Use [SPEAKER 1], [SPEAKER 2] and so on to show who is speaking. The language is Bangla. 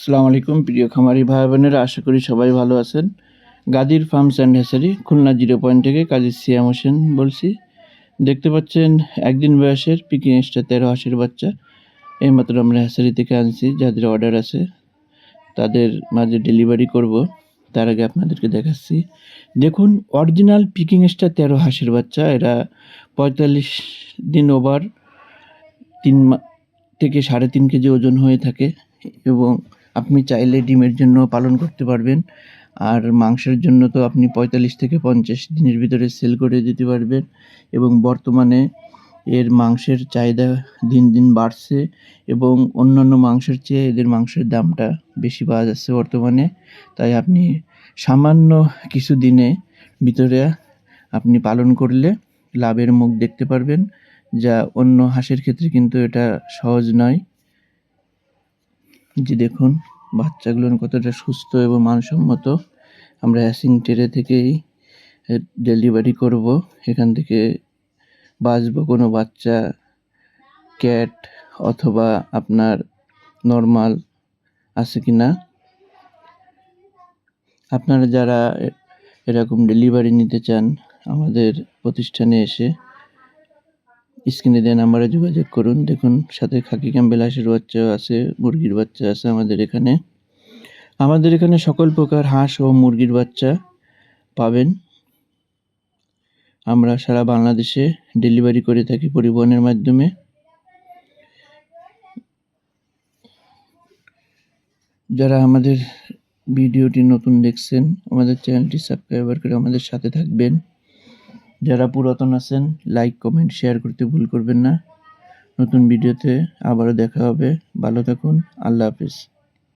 [SPEAKER 1] আসসালামু আলাইকুম, প্রিয় খামারি ভাই বোনেরা আশা করি সবাই ভালো আছেন। Gadir farms and hatchery Khulna zero point থেকে কাজী সিয়াম হোসেন বলছি। দেখতে পাচ্ছেন, একদিন বয়সের পিকিং এক্সট্রা তেরো হাঁসের বাচ্চা। এইমাত্র আমরা হ্যাসারি থেকে আনছি, যাদের অর্ডার আছে, তাদের মাঝে ডেলিভারি করব। তার আগে আপনাদেরকে দেখাচ্ছি। দেখুন অরিজিনাল পিকিং এক্সট্রা তেরো হাঁসের বাচ্চা, এরা পঁয়তাল্লিশ দিন ওভার তিন থেকে সাড়ে তিন কেজি ওজন হয়ে থাকে এবং আপনি চাইলে ডিমের জন্য পালন করতে পারবেন। আর মাংসের জন্য তো আপনি পঁয়তাল্লিশ থেকে পঞ্চাশ দিনের ভিতরে সেল করে দিতে পারবেন। এবং বর্তমানে এর মাংসের চাহিদা দিন দিন বাড়ছে এবং অন্যান্য মাংসের চেয়ে এদের মাংসের দামটা বেশি পাওয়া যাচ্ছে বর্তমানে। তাই আপনি সামান্য কিছু দিনে ভিতরে আপনি পালন করলে লাভের মুখ দেখতে পারবেন। যা অন্য হাঁসের ক্ষেত্রে কিন্তু এটা সহজ নয়। যে দেখুন, বাচ্চাগুলো কতটা সুস্থ এবং মানসম্মত। আমরা হ্যাসিং টেরে থেকেই ডেলিভারি করব। এখান থেকে বাঁচবো কোনো বাচ্চা, ক্যাট অথবা আপনার নর্মাল আছে কি না। আপনারা যারা এরকম ডেলিভারি নিতে চান, আমাদের প্রতিষ্ঠানে এসে স্ক্রিনে দেওয়া নাম্বারে যোগাযোগ করুন। দেখুন, সাথে খাকি ক্যাম্বেল হাঁসের বাচ্চা আছে, মুরগির বাচ্চা আছে আমাদের এখানে। আমাদের এখানে সকল প্রকার হাঁস ও মুরগির বাচ্চা পাবেন। আমরা সারা বাংলাদেশে ডেলিভারি করে থাকি পরিবহনের মাধ্যমে। যারা আমাদের ভিডিওটি নতুন দেখছেন, আমাদের চ্যানেলটি সাবস্ক্রাইবার করে আমাদের সাথে থাকবেন। যারা পুরাতন আছেন লাইক কমেন্ট শেয়ার করতে ভুল করবেন না। নতুন ভিডিওতে আবারও দেখা হবে। ভালো থাকুন। আল্লাহ হাফিজ।